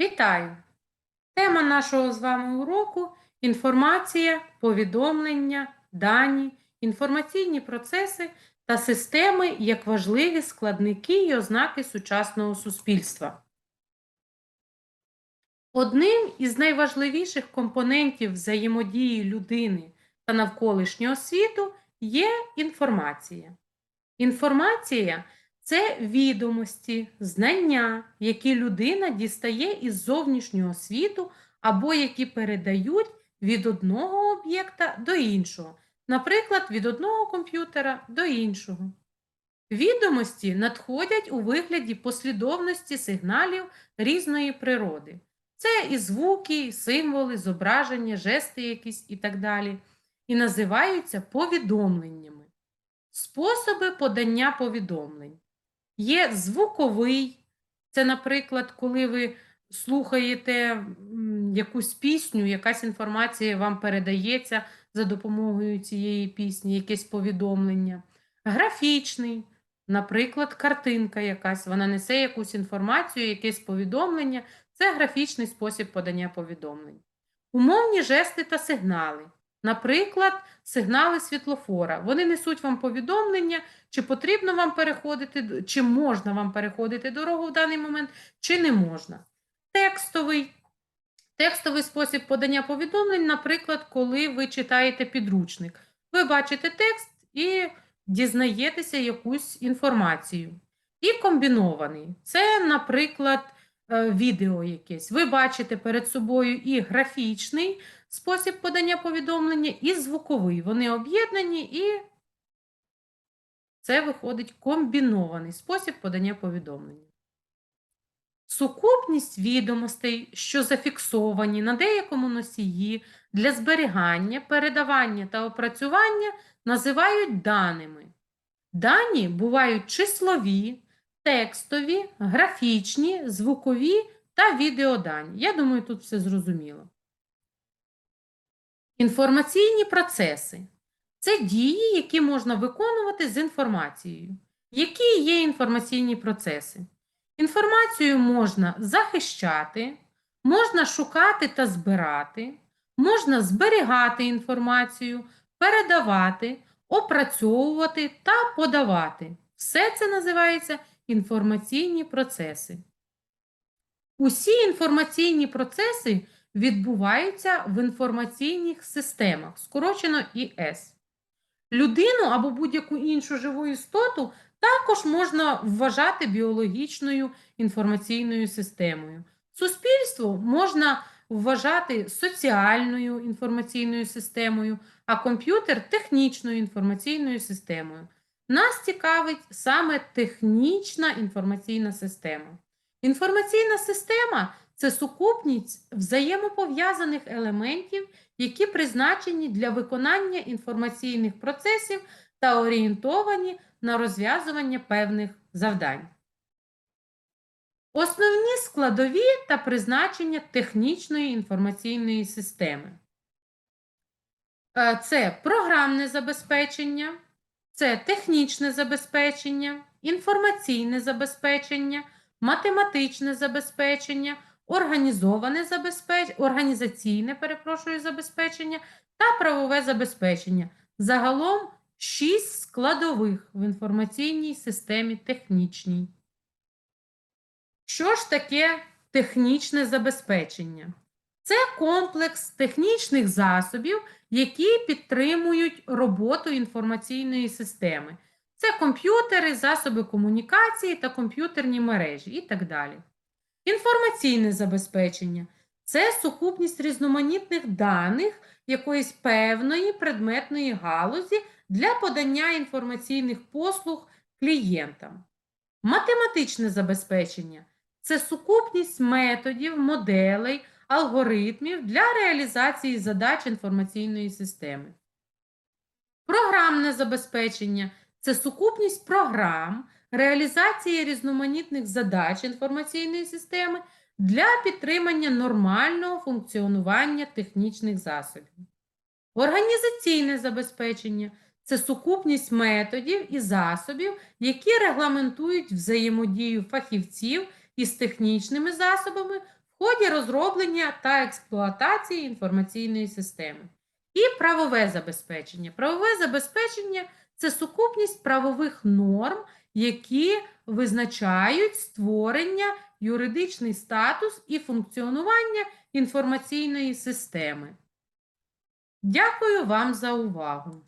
Вітаю! Тема нашого з вами уроку інформація, повідомлення, дані, інформаційні процеси та системи як важливі складники і ознаки сучасного суспільства. Одним із найважливіших компонентів взаємодії людини та навколишнього світу є інформація. Інформація це відомості, знання, які людина дістає із зовнішнього світу або які передають від одного об'єкта до іншого, наприклад, від одного комп'ютера до іншого. Відомості надходять у вигляді послідовності сигналів різної природи. Це і звуки, і символи, зображення, жести якісь і так далі. І називаються повідомленнями. Способи подання повідомлень. Є звуковий, це, наприклад, коли ви слухаєте якусь пісню, якась інформація вам передається за допомогою цієї пісні, якесь повідомлення. Графічний, наприклад, картинка якась, вона несе якусь інформацію, якесь повідомлення. Це графічний спосіб подання повідомлень. Умовні жести та сигнали. Наприклад, сигнали світлофора. Вони несуть вам повідомлення, чи потрібно вам переходити, чи можна вам переходити дорогу в даний момент, чи не можна. Текстовий. Текстовий спосіб подання повідомлень, наприклад, коли ви читаєте підручник. Ви бачите текст і дізнаєтеся якусь інформацію. І комбінований. Це, наприклад, е, відео якесь. Ви бачите перед собою і графічний спосіб подання повідомлення, і звуковий. Вони об'єднані і це виходить комбінований спосіб подання повідомлення. Сукупність відомостей, що зафіксовані на деякому носії для зберігання, передавання та опрацювання, називають даними. Дані бувають числові, текстові, графічні, звукові та відеодані. Я думаю, тут все зрозуміло. Інформаційні процеси це дії, які можна виконувати з інформацією. Які є інформаційні процеси? Інформацію можна захищати, можна шукати та збирати, можна зберігати інформацію, передавати, опрацьовувати та подавати. Все це називається інформаційні процеси. Усі інформаційні процеси відбуваються в інформаційних системах, скорочено ІС. Людину або будь-яку іншу живу істоту також можна вважати біологічною інформаційною системою. Суспільство можна вважати соціальною інформаційною системою, а комп'ютер технічною інформаційною системою. Нас цікавить саме технічна інформаційна система. Інформаційна система це сукупність взаємопов'язаних елементів, які призначені для виконання інформаційних процесів та орієнтовані на розв'язування певних завдань. Основні складові та призначення технічної інформаційної системи. Е, Це програмне забезпечення, це технічне забезпечення, інформаційне забезпечення, математичне забезпечення, організоване забезпечення, організаційне, перепрошую, забезпечення та правове забезпечення. Загалом шість складових в інформаційній системі технічній. Що ж таке технічне забезпечення? Це комплекс технічних засобів, які підтримують роботу інформаційної системи. Це комп'ютери, засоби комунікації та комп'ютерні мережі і так далі. Інформаційне забезпечення це сукупність різноманітних даних якоїсь певної предметної галузі для подання інформаційних послуг клієнтам. Математичне забезпечення це сукупність методів, моделей, алгоритмів для реалізації задач інформаційної системи. Програмне забезпечення це сукупність програм, реалізації різноманітних задач інформаційної системи для підтримання нормального функціонування технічних засобів. Організаційне забезпечення це сукупність методів і засобів, які регламентують взаємодію фахівців із технічними засобами в ході розроблення та експлуатації інформаційної системи. І правове забезпечення. Правове забезпечення це сукупність правових норм, які визначають створення, юридичний статус і функціонування інформаційної системи. Дякую вам за увагу!